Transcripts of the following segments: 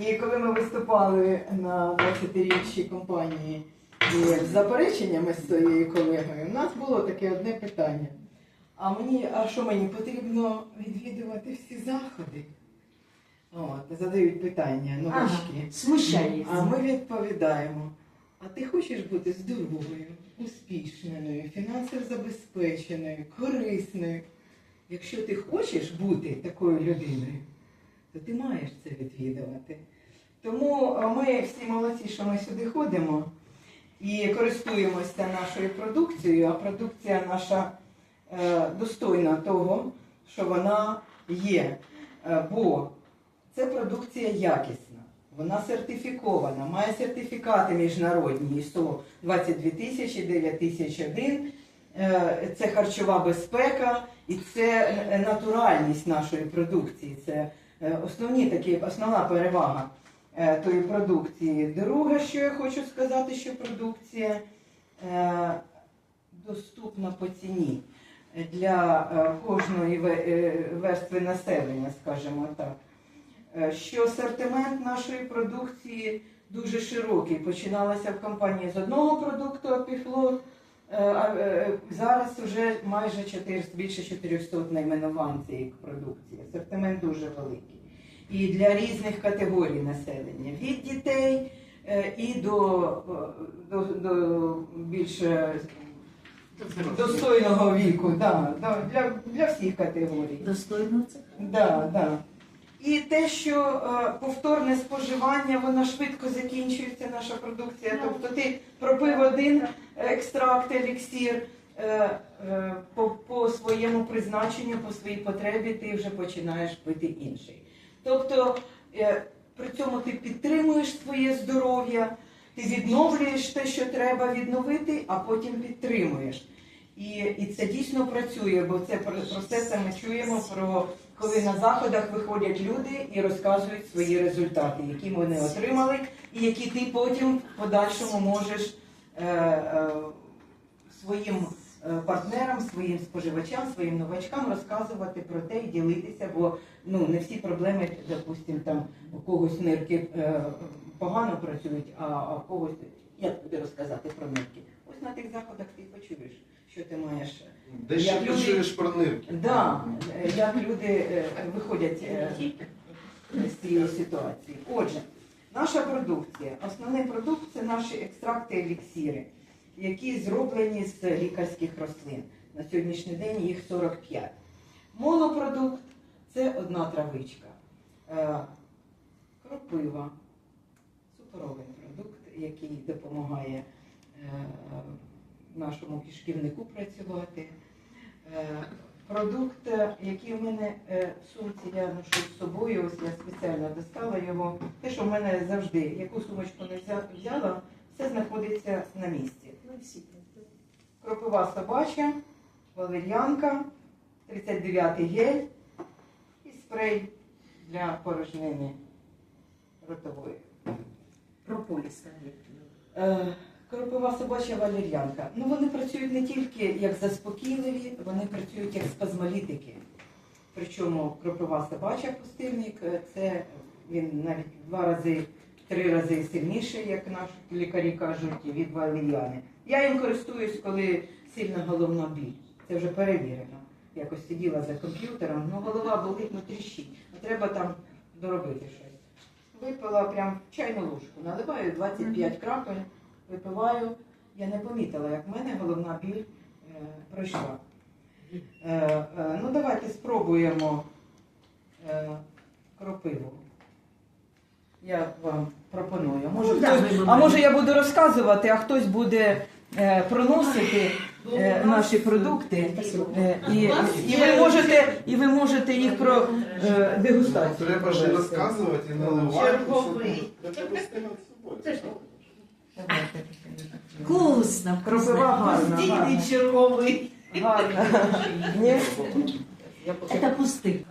І коли ми виступали на 20-річчі компанії з запереченнями з своєю колегою, у нас було таке одне питання. А мені, а що мені потрібно відвідувати всі заходи? От, задають питання Ага, новачки. смущається. А ми відповідаємо: а ти хочеш бути здоровою, успішненою, фінансово забезпеченою, корисною? Якщо ти хочеш бути такою людиною, то ти маєш це відвідувати. Тому ми всі молодці, що ми сюди ходимо і користуємося нашою продукцією, а продукція наша е, достойна того, що вона є. Е, бо це продукція якісна, вона сертифікована, має сертифікати міжнародні ISO 22 тисячі, 9001. Е, Це харчова безпека і це е, натуральність нашої продукції. Це е, основні такі, основна перевага е, тої продукції. Друге, що я хочу сказати, що продукція е, доступна по ціні для е, кожної е, верстви населення, скажімо так. Е, Що асортимент нашої продукції дуже широкий. Починалося в компанії з одного продукту е, а е, зараз вже майже 400, більше 400 найменувань цієї продукції. Асортимент дуже великий. І для різних категорій населення. Від дітей е, і до, е, до, до більш е, достойного віку, да, для, для всіх категорій. Достойно це. Да, да. І те, що е, повторне споживання, воно швидко закінчується, наша продукція. Тобто ти пропив один екстракт, еліксір е, е, по, по своєму призначенню, по своїй потребі, ти вже починаєш пити інший. Тобто при цьому ти підтримуєш своє здоров'я, ти відновлюєш те, що треба відновити, а потім підтримуєш. І, і це дійсно працює, бо це про, про все це ми чуємо про коли на заходах виходять люди і розказують свої результати, які вони отримали, і які ти потім в подальшому можеш е, е, своїм е, партнерам, своїм споживачам, своїм новачкам розказувати про те і ділитися, бо ну не всі проблеми, допустим, там у когось нирки е, погано працюють, а, а у когось як тобі розказати про нирки? Ось на тих заходах ти почуєш, що ти маєш. Де ще люди- почуєш про нирки? Да, як люди е, виходять е, з цієї ситуації. Отже, наша продукція, основний продукт це наші екстракти еліксіри, які зроблені з лікарських рослин. На сьогоднішній день їх 45. Монопродукт це одна травичка. Е, Кропива, супоровий продукт, який допомагає нашому кишківнику працювати. Е, Продукт, е, який в мене е, в сумці, я ношу з собою, ось я спеціально достала його. Те, що в мене завжди, яку сумочку не взяла, все знаходиться на місці. Кропива собача, валер'янка, 39-й гель і спрей для порожнини ротової. Прополіс. Е, Кропива собача валер'янка. Ну вони працюють не тільки як заспокійливі, вони працюють як спазмолітики. Причому кропива собача пустирник, е, це він навіть два рази, три рази сильніший, як наші лікарі кажуть, від валер'яни. Я їм користуюсь, коли сильна головна біль. Це вже перевірено. Якось сиділа за комп'ютером, ну голова болить, ну тріщить. Треба там доробити щось. Випила прям чайну ложку, наливаю 25 крапель, випиваю. Я не помітила, як в мене головна біль е, пройшла. Е, е, ну давайте спробуємо кропиву. Я вам пропоную. Може, Ну, хтось, а може я буду розказувати, а хтось буде е, проносити е, наші продукти. Е, і, і, ви можете, і ви можете їх про е, дегустацію. Треба ж розказувати, і наливати. Черговий. Собою. Давайте. Вкусно. Кропива гарна. Гарна. черговий. Гарна. Ні? Це пустий.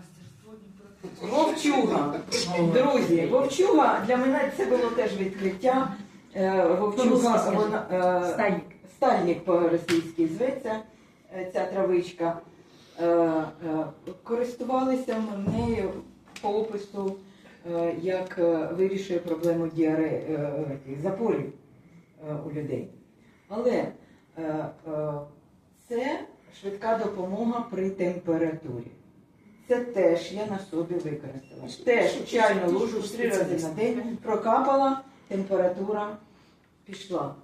Вовчуга. Друзі, вовчуга для мене це було теж відкриття. Е, Вовчуга, По-русски вона е, Стальник. стальник по-російськи зветься е, ця травичка. Е, е, Користувалися ми нею по опису е, як е, вирішує проблему діаре, е, запорів у людей. Але е, е, це швидка допомога при температурі. Це теж я на собі використала. Теж чайну ложу три рази на день прокапала, температура пішла.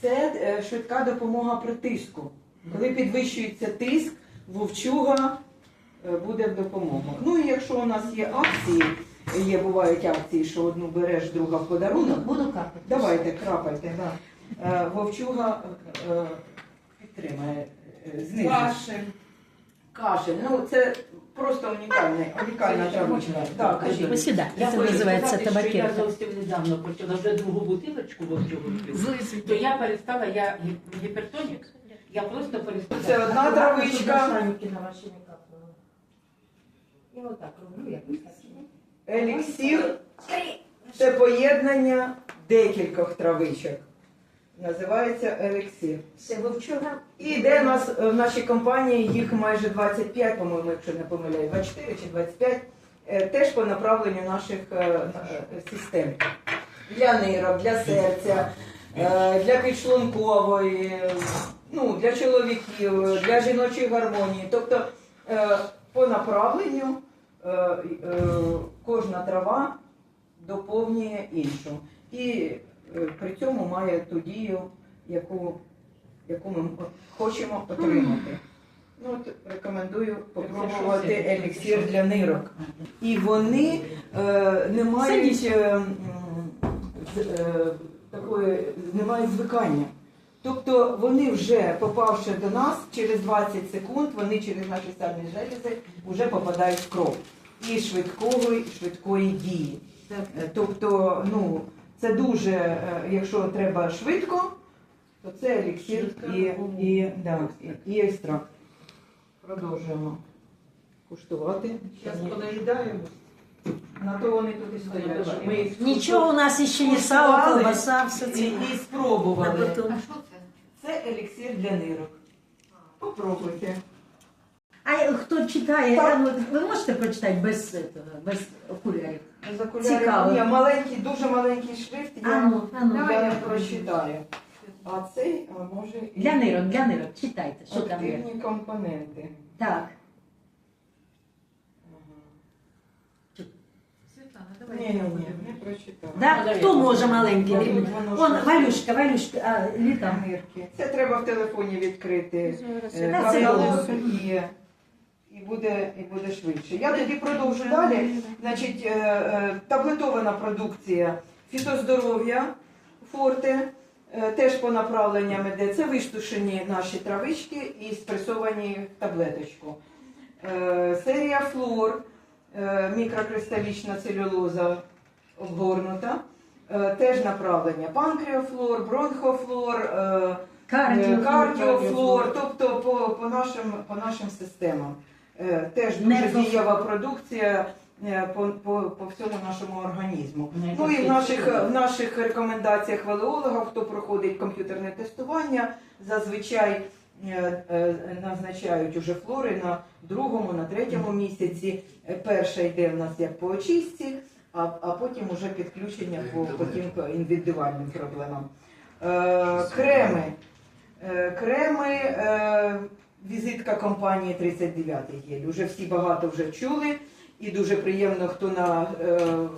Це е, швидка допомога при тиску. Коли підвищується тиск, вовчуга е, буде в допомогу. Ну і якщо у нас є акції, є бувають акції, що одну береш, друга в подарунок. буду капати. Давайте, крапайте, да. Е, Вовчуга е, підтримає е, знизу. Кашель. Кашель. Ну це просто унікальна, унікальна травмочка. Так, кажіть. Посідай. Я Це хочу називається сказати, що я табакерка. зовсім недавно почала вже другу бутилочку вовчого. То я перестала, я гі- гіпертонік, я просто перестала. Це одна травичка. І отак роблю, якось так. Еліксір. Це поєднання декількох травичок. Називається еліксир. Все, вовчуга. І йде нас в нашій компанії їх майже 25, по-моєму, якщо не помиляю, 24 чи 25, е, теж по направленню наших е, е, систем. Для нирок, для серця, для підшлункової, ну, для чоловіків, для жіночої гармонії. Тобто по направленню кожна трава доповнює іншу. І е, при цьому має ту дію, яку яку ми хочемо отримати. Ну, от рекомендую попробувати еліксир для нирок. І вони е, не мають е, е, такої, не мають звикання. Тобто вони вже попавши до нас через 20 секунд, вони через наші сальні желези вже попадають в кров. І швидкої, швидкої дії. Е, Тобто, ну, це дуже, е, якщо треба швидко, то це еліксир і, і, да, і, і екстракт. Продовжуємо куштувати. Зараз понаїдаємо. На то вони тут і стоять. Ми Нічого у нас ще не сало, колбаса, все і, це. і спробували. А що це? Це еліксир для нирок. Попробуйте. А хто читає, Так. ну, ви можете прочитати без, этого, без окулярів? З окулярів. Цікаво. Ні, маленький, дуже маленький шрифт, А я, ну, а ну. я не прочитаю. А цей, а може, і Для нирок, для нирок, читайте, що там є. активні компоненти. Так. Світлана, Ні, давай. ні, ні, не прочитаю. Да? Хто може маленький? Мабуть, воно Вон, щось- Валюшка, Валюшка, а, літам. Нирки. Це треба в телефоні відкрити е, Та це каталог і, і, буде, і буде швидше. Я тоді продовжу далі. Значить, е, е, таблетована продукція фітоздоров'я, форте, е, теж по направленням іде. Це виштушені наші травички і спресовані в таблеточку. Серія флор, мікрокристалічна целюлоза обгорнута. Теж направлення панкреофлор, бронхофлор, Кардіо. Е, Кардіофлор, тобто по, по, нашим, по нашим системам. Е, Теж дуже дієва продукція е, по, по, по всьому нашому організму. Ну і в наших, в наших рекомендаціях велеолога, хто проходить комп'ютерне тестування, зазвичай е, е, назначають уже флори на другому, на третьому місяці. Перша йде в нас як по очистці, а, а потім уже підключення по, по тим індивідуальним проблемам. Е, креми. Е, Креми, е, візитка компанії 39 гель. Уже всі багато вже чули, і дуже приємно, хто на, е,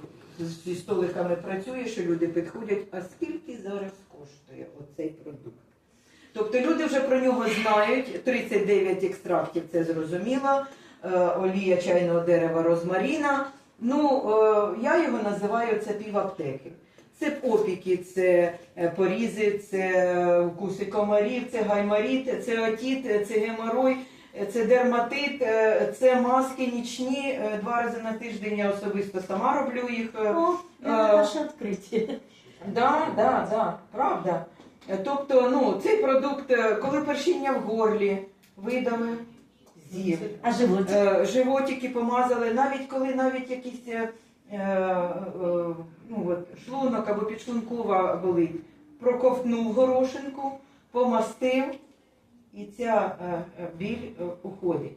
зі столиками працює, що люди підходять, а скільки зараз коштує оцей продукт? Тобто люди вже про нього знають, 39 екстрактів, це зрозуміло, е, олія чайного дерева розмаріна. Ну, е, я його називаю це піваптеки. Це опіки, це е, порізи, це укуси комарів, це гайморіт, це отіт, це геморой, е, це дерматит, е, це маски нічні. Е, Два рази на тиждень я особисто сама роблю їх. Е, О, я Е, відкриття. Да, да, да, правда. Е, Тобто, ну, цей продукт, е, коли першіння в горлі, видали, з'їв. А живот? Е, животики помазали, навіть коли навіть якісь е, е, е, ну, шлунок або підшлункова болить, проковтнув горошинку, помастив, і ця е, е, біль е, уходить.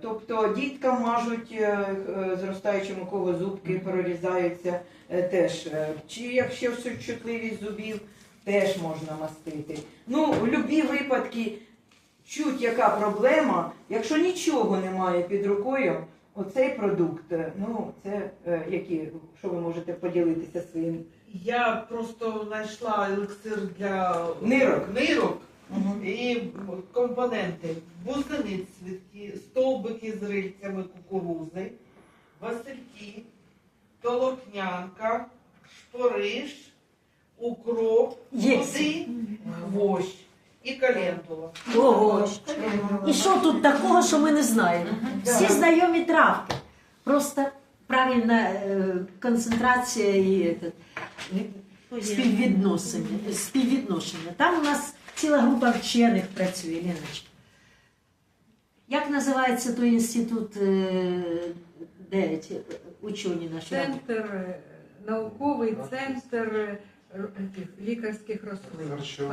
Тобто діткам мажуть зростаючим, у зубки прорізаються, теж. Чи якщо чутливість зубів, теж можна мастити. Ну, в будь-які випадки, чуть яка проблема, якщо нічого немає під рукою, оцей продукт, е, ну, це е, які, що ви можете поділитися своїм? Я просто знайшла елексир для Нирок. нирок і компоненти. Бузини цвітки, стовбики з рильцями кукурузи, васильки, толокнянка, шпориш, укроп, води, гвощ і календула. Ого. І що тут такого, що ми не знаємо? Всі знайомі травки. Просто правильна е, концентрація і этот, співвідношення. співвідношення. Там у нас ціла група вчених працює, Леночка. Як називається той інститут, е, де ці учені наші? Центр, е, науковий центр е, лікарських рослин. Харчових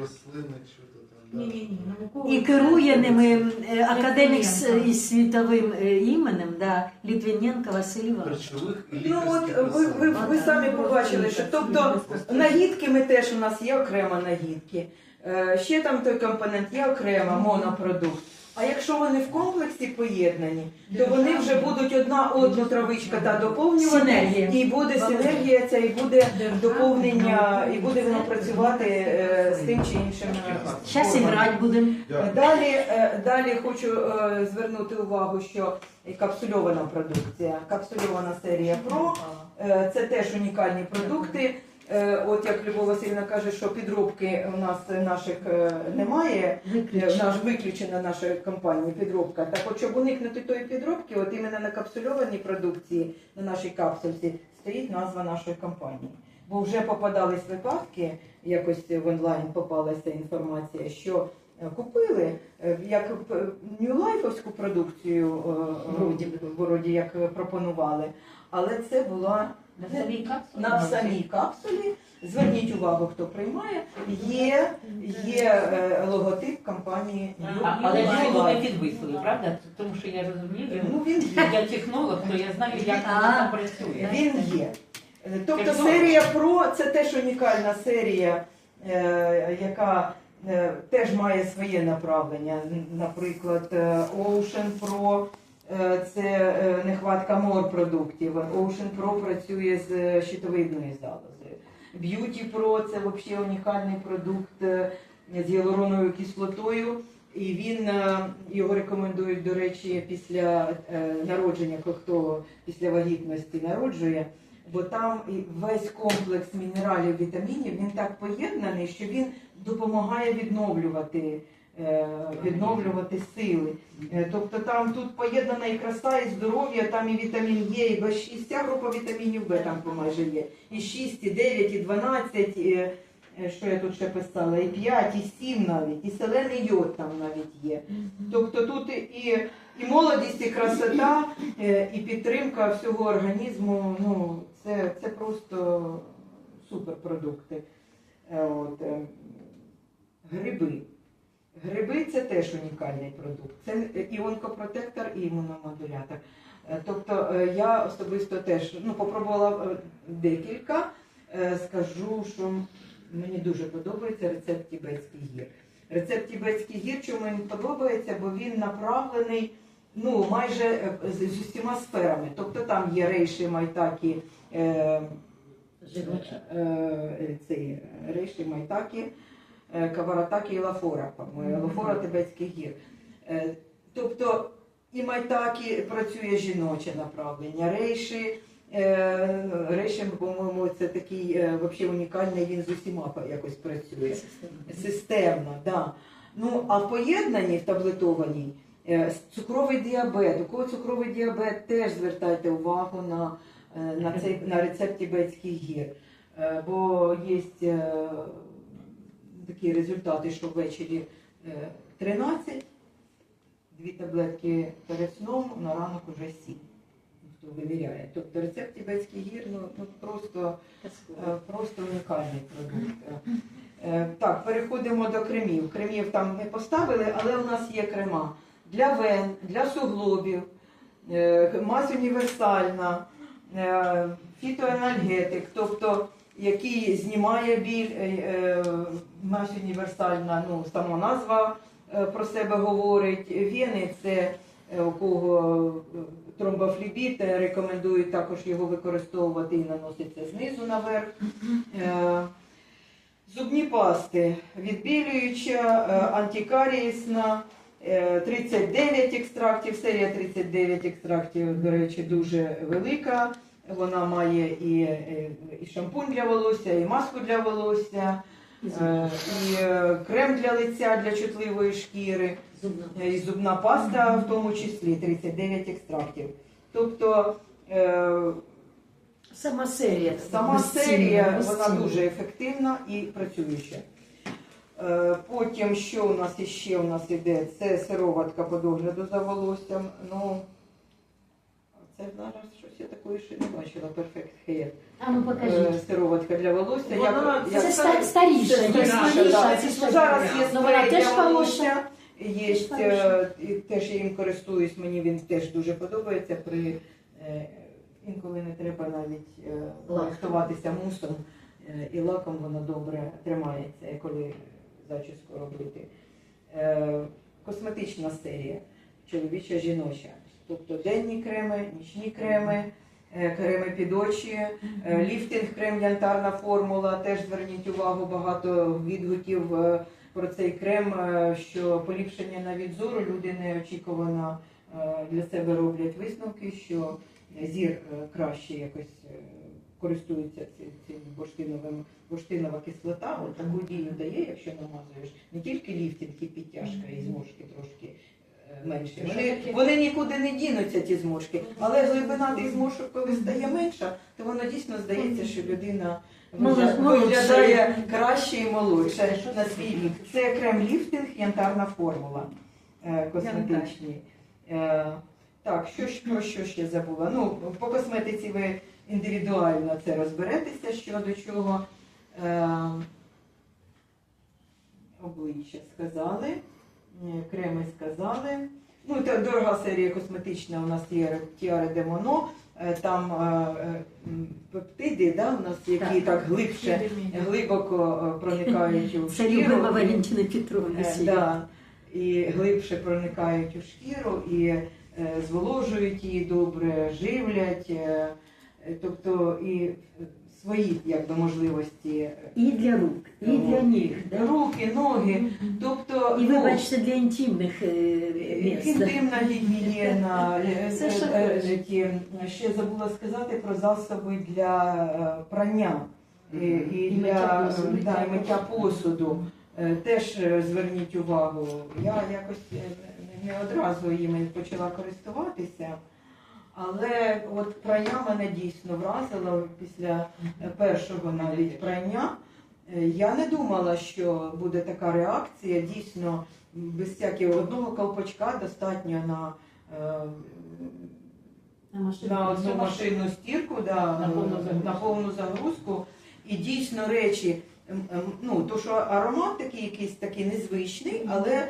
рослини, що то там. Ні-ні-ні, науковий І керує ними е, академік з- із світовим е, іменем, да, Літвиненко Василь Іванович. Харчових і Ну от лікарських ви, ви, рослин. ви самі побачили, що тобто нагідки ми теж у нас є окремо нагідки. Е, Ще там той компонент є окремо, монопродукт. А якщо вони в комплексі поєднані, то вони вже будуть одна одну травичка та доповнювати, Синергія. і буде синергія ця, і буде доповнення, і буде воно працювати е, з тим чи іншим. е, Зараз і грати будемо. Далі, е, далі хочу е, звернути увагу, що капсульована продукція, капсульована серія Pro, е, це теж унікальні продукти. Е, От як Любов Васильівна каже, що підробки у нас наших е, немає, наш виключена наша компанія підробка. Так от, щоб уникнути тої підробки, от іменно на капсульованій продукції, на нашій капсульці, стоїть назва нашої компанії. Бо вже попадались випадки, якось в онлайн попалася інформація, що е, купили як нью-лайфовську продукцію Вроді вроді як пропонували, але це була На самій капсулі? на самій капсулі. Зверніть увагу, хто приймає. Є, є е, логотип компанії А, Але New його не Life. підвисили, правда? Тому що я розумію, Ну він є. я технолог, то я знаю, як А. воно працює. Він є. Тобто серія Pro це теж унікальна серія, е, яка е, теж має своє направлення. Наприклад, Ocean Pro це е, нехватка морпродуктів. Ocean Pro працює з е, щитовидною залозою. Beauty Pro це взагалі унікальний продукт е, з гіалуроновою кислотою. І він е, його рекомендують, до речі, після е, народження, хто після вагітності народжує, бо там весь комплекс мінералів, вітамінів він так поєднаний, що він допомагає відновлювати, е, відновлювати сили. Е, Тобто там тут поєднана і краса, і здоров'я, там і вітамін Е, і Б6, вся група вітамінів Б там майже є. І 6, і 9, і 12, і, е, що я тут ще писала, і 5, і 7 навіть, і селений йод там навіть є. Тобто тут і, і молодість, і красота, е, і підтримка всього організму. Ну, це, це просто суперпродукти. Е, От, е, гриби. Гриби це теж унікальний продукт. Це і онкопротектор, і імуномодулятор. Е, Тобто е, я особисто теж ну, попробувала е, декілька. Е, Скажу, що мені дуже подобається рецепт Тібетський гір. Рецепт Тібетський гір, чому він подобається, бо він направлений ну, майже е, з, з усіма сферами. Тобто там є рейші, майтакі, е, е, цей, рейші, майтакі, е, каваратакі і лафора, по-моєму, лафора Тибетських гір. Е, Тобто і майтакі працює жіноче направлення, рейші, е, по-моєму, це такий е, вообще унікальний, він з усіма якось працює. Системно, да. Ну, а в поєднанні, в таблетованій, е, цукровий діабет. У кого цукровий діабет, теж звертайте увагу на, е, на, цей, на рецепт тібетських гір. Е, Бо є такі результати, що ввечері е, 13, дві таблетки перед сном, на ранок уже 7. Хто вивіряє. Тобто рецепт тібетських гір ну, ну, просто Е, Просто унікальний продукт. Е, Так, переходимо до кремів. Кремів там не поставили, але у нас є крема. для вен, для суглобів, е, мазь універсальна, е, фітоенергетик, тобто який знімає біль, е, е, універсальна, ну, сама назва е, про себе говорить. Вени це у кого тромбофлібіт, рекомендують також його використовувати і наноситься знизу наверх. Зубні пасти відбілююча, антикарієсна, е, 39 екстрактів, серія 39 екстрактів, до речі, дуже велика. Вона має і, е, і шампунь для волосся, і маску для волосся, е, і е, крем для лиця для чутливої шкіри. Зубна. Е, І зубна паста в тому числі 39 екстрактів. Тобто е, Сама серія. сама безцінна, серія вона дуже ефективна і працююча. Е, Потім, що у нас іще у нас іде? Це сироватка по догляду за волоссям. Ну, це зараз щось я такої ще не бачила. Perfect Hair. А ну Е, покажіть. Сироватка для волосся. Вона- Як- Це як- ста- старіша, Це є старіша, старіша, да. це. Зараз є Ну, вона спрей теж для хороша. Є, Теж е, і теж я їм користуюсь, мені він теж дуже подобається. При, е, інколи не треба навіть е, Лак. користуватися мусом е, і лаком воно добре тримається, коли зачіску робити. Е, Косметична серія, чоловіча жіноча. Тобто денні креми, нічні креми, е, креми під очі, е, ліфтинг крем, янтарна формула. Теж зверніть увагу, багато відгуків е, про цей крем, що поліпшення навіть зору люди неочікувано для себе роблять висновки, що зір краще якось користується цим, бурштиновим, бурштинова кислота, от таку дію дає, якщо намазуєш не тільки ліфтинг і підтяжка, і зморшки трошки менші. Вони, вони нікуди не дінуться, ті зморшки, але глибина тих зморшок, коли стає менша, то воно дійсно здається, що людина виглядає краще і молодше на свій вік. Це крем-ліфтинг, янтарна формула е, косметичні. Е, Так, що ж про що ще забула? Ну, по косметиці ви індивідуально це розберетеся, що до чого. Е, Обличчя сказали, креми сказали. Ну, та дорога серія косметична у нас є Тіаре де Моно. Е, Там е, е, пептиди, да, у нас, які Так. так глибше, глибоко е, проникають у Це шкіру. любима Валентина Петровна. Е. Да, і глибше проникають у шкіру і е, зволожують її добре, живлять, е, е, тобто і е, свої якби, можливості. е, І для рук, і для ніг. Да? Руки, ноги, тобто І ви ну, бачите для інтимних е, місць. да. інтимна гігієна. е, Все, е, що е, хочеш. е, Ще забула сказати про засоби для е, прання і, і І для миття е, посуду. да, і миття посуду. Е, Теж е, зверніть увагу. Я якось е, не одразу їми почала користуватися. Але от прання мене дійсно вразило після е, першого навіть прання. Е, Я не думала, що буде така реакція. Дійсно, без всякого одного колпачка достатньо на, е, На машину. на одну машинну стірку, да, На повну загрузку. на повну загрузку. І дійсно речі, ну то що аромат такий якийсь такий незвичний, але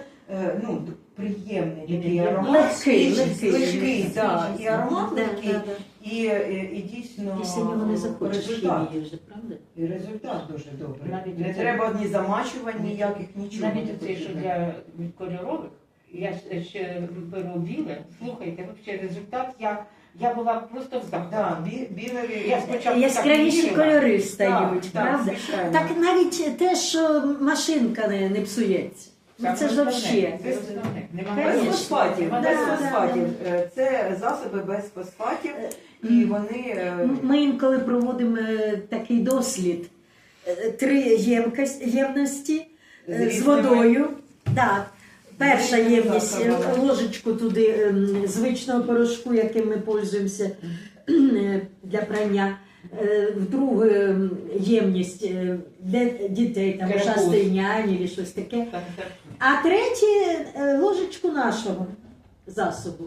ну приємний такий аромат. Легкий, легкий, легкий. да, і аромат Да, легкий, да, да. і, і, і дійсно Після нього не захочеш результат. хімії вже, правда? І результат дуже добрий. Навіть не треба ні замачувань ніяких, нічого. Навіть не що для кольорових, я ще- ще беру біле, слухайте, взагалі результат, я, я була просто в захваті. Да, бі, біле, Я спочатку Яскравіші так не вірила. кольори Так, стають, так, правда? звичайно. Так навіть те, що машинка не, не псується. Ну, Це ж взагалі. Без Конечно. фосфатів, Да, без да, фосфатів. Е, Це засоби без фосфатів, і вони е, Ми інколи проводимо е, такий дослід. Е, Три ємкость, ємності з е, з різними- водою. Да. Перша різними ємність е, засобами. ложечку туди ем, звичного порошку, яким ми пользуємося е, для прання. Е, В другу ем, ємність е, для дітей, там ушастий нянь або щось таке. Так, так. А третє е, ложечку нашого засобу.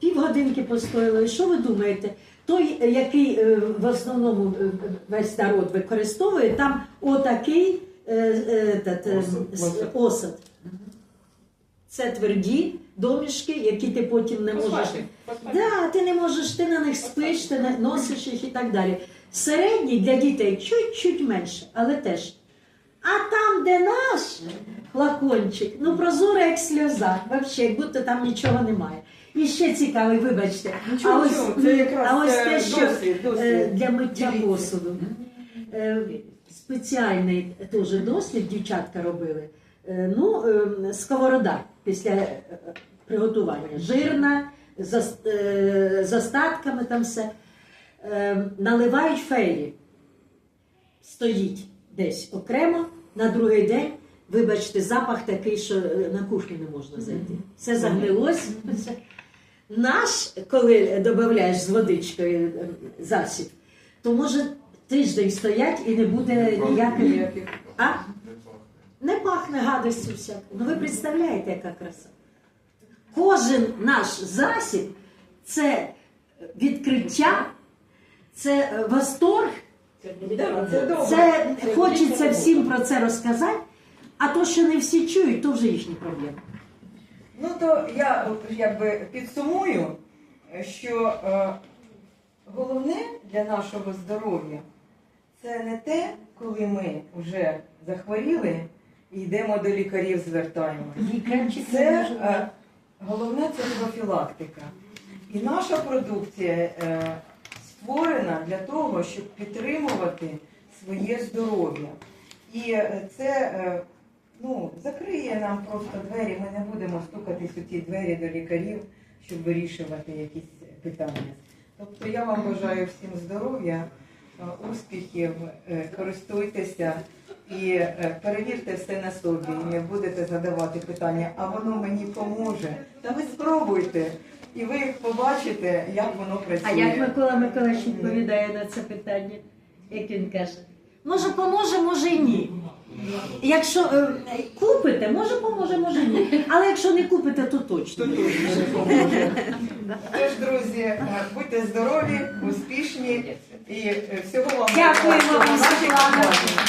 Півгодинки постояло. І що ви думаєте? Той, який е, в основному е, весь народ використовує, там отакий Осад. осад. Це тверді домішки, які ти потім не можеш. Да, ти не можеш, ти на них спиш, ти не носиш їх і так далі. Середній для дітей чуть-чуть менше, але теж. А там, де наш флакончик, ну прозора як сльоза, взагалі, як будто там нічого немає. І ще цікавий, вибачте. Нічого, а ось, це якраз а ось е, те, що досвід, е, досвід. для миття посуду. Е, Спеціальний теж дослід дівчатка робили. Е, Ну, е, сковорода після е, приготування. Жирна, з е, з остатками там все. Е, Наливають фейлі. Стоїть десь окремо, на другий день, вибачте, запах такий, що е, на кухню не можна зайти. Все загнилось. Наш, коли додаєш з водичкою е, засіб, то може тиждень стоять і не буде. Ніяких. А? Не пахне гадостю всякою. Ну ви представляєте, яка краса. Кожен наш засіб це відкриття, це е, восторг, Да, це добре. це Це хочеться всім про це розказати, а то, що не всі чують, то вже їхні проблеми. Ну то я от, якби підсумую, що е, головне для нашого здоров'я це не те, коли ми вже захворіли і йдемо до лікарів, звертаємося. Це е, головне це профілактика. І наша продукція е, створена для того, щоб підтримувати своє здоров'я. І е, це е, ну, закриє нам просто двері. Ми не будемо стукатись у ті двері до лікарів, щоб вирішувати якісь питання. Тобто я вам бажаю всім здоров'я, е, успіхів, користуйтеся і перевірте все на собі. Не будете задавати питання, а воно мені поможе. Та ви спробуйте, і ви побачите, як воно працює. А як Микола Миколаївич відповідає на це питання? Як він каже? Може поможе, може і ні. Якщо е, купите, може поможе, може ні. Але якщо не купите, то точно. То точно поможе. Тож, друзі, будьте здорові, успішні і всього вам Дякуємо Світлана. компанії.